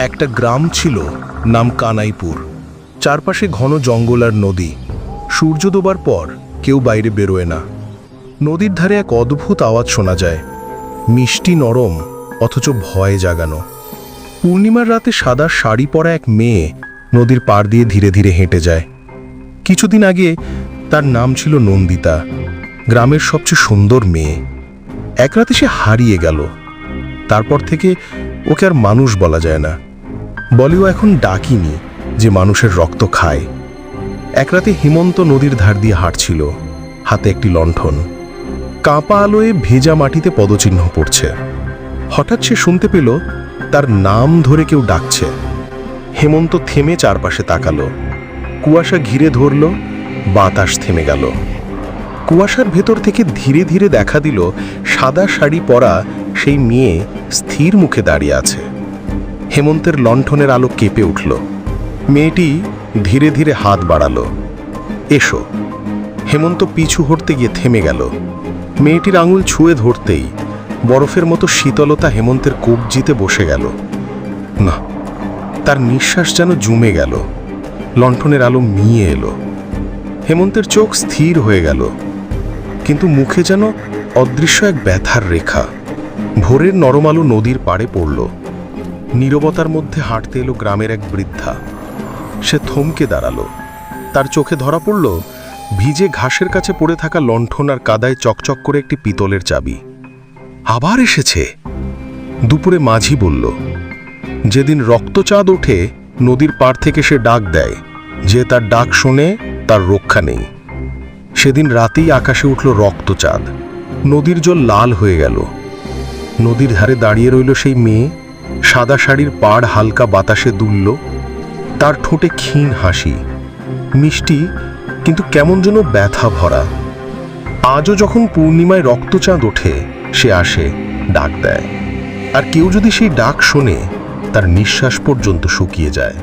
একটা গ্রাম ছিল, নাম কানাইপুর। চারপাশে ঘন জঙ্গল আর নদী। সূর্য ডোবার পর কেউ বাইরে বেরোয় না। নদীর ধারে এক অদ্ভুত আওয়াজ শোনা যায়। মিষ্টি নরম, অথচ ভয়ে জাগানো। পূর্ণিমার রাতে সাদা শাড়ি পরা এক মেয়ে নদীর পাড় দিয়ে ধীরে ধীরে হেঁটে যায়। কিছুদিন আগে তার নাম ছিল নন্দিতা, গ্রামের সবচেয়ে সুন্দর মেয়ে। এক রাতে সে হারিয়ে গেল। তারপর থেকে ওকে আর মানুষ বলা যায় না। বলেও এখন ডাকিনি যে মানুষের রক্ত খায়। এক রাতে হেমন্ত নদীর ধার দিয়ে হাঁটছিল, হাতে একটি লণ্ঠন। কাঁপা আলোয় ভেজা মাটিতে পদচিহ্ন পড়ছে। হঠাৎ সে শুনতে পেল, তার নাম ধরে কেউ ডাকছে। হেমন্ত থেমে চারপাশে তাকালো। কুয়াশা ঘিরে ধরল, বাতাস থেমে গেল। কুয়াশার ভেতর থেকে ধীরে ধীরে দেখা দিল, সাদা শাড়ি পরা সেই মেয়ে স্থির মুখে দাঁড়িয়ে আছে। হেমন্তের লণ্ঠনের আলো কেঁপে উঠল। মেয়েটি ধীরে ধীরে হাত বাড়ালো। এসো। হেমন্ত পিছু হটতে গিয়ে থেমে গেল। মেয়েটির আঙুল ছুঁয়ে ধরতেই বরফের মতো শীতলতা হেমন্তের কবজিতে বসে গেল। না, তার নিঃশ্বাস যেন জমে গেল। লণ্ঠনের আলো মিয়ে এলো। হেমন্তের চোখ স্থির হয়ে গেল। কিন্তু মুখে যেন অদৃশ্য এক ব্যথার রেখা। ভোরের নরম আলো নদীর পাড়ে পড়ল। নীরবতার মধ্যে হাঁটতে এলো গ্রামের এক বৃদ্ধা। সে থমকে দাঁড়াল। তার চোখে ধরা পড়ল ভিজে ঘাসের কাছে পড়ে থাকা লণ্ঠন আর কাদায় চকচক করে একটি পিতলের চাবি। আবার এসেছে। দুপুরে মাঝি বলল, যেদিন রক্তচাঁদ ওঠে, নদীর পাড় থেকে সে ডাক দেয়। যে তার ডাক শোনে, তার রক্ষা নেই। সেদিন রাতেই আকাশে উঠল রক্তচাঁদ। নদীর জল লাল হয়ে গেল। নদীর ধারে দাঁড়িয়ে রইল সেই মেয়ে সাদা শাড়ির পাড় হালকা বাতাসে দুলল। তার ঠোঁটে ক্ষীণ হাসি। মিষ্টি, কিন্তু কেমন যেন ব্যথা ভরা। আজও যখন পূর্ণিমায় রক্তচাঁদ ওঠে, সে আসে, ডাক দেয়। আর কেউ যদি সেই ডাক শোনে, তার নিঃশ্বাস পর্যন্ত শুকিয়ে যায়।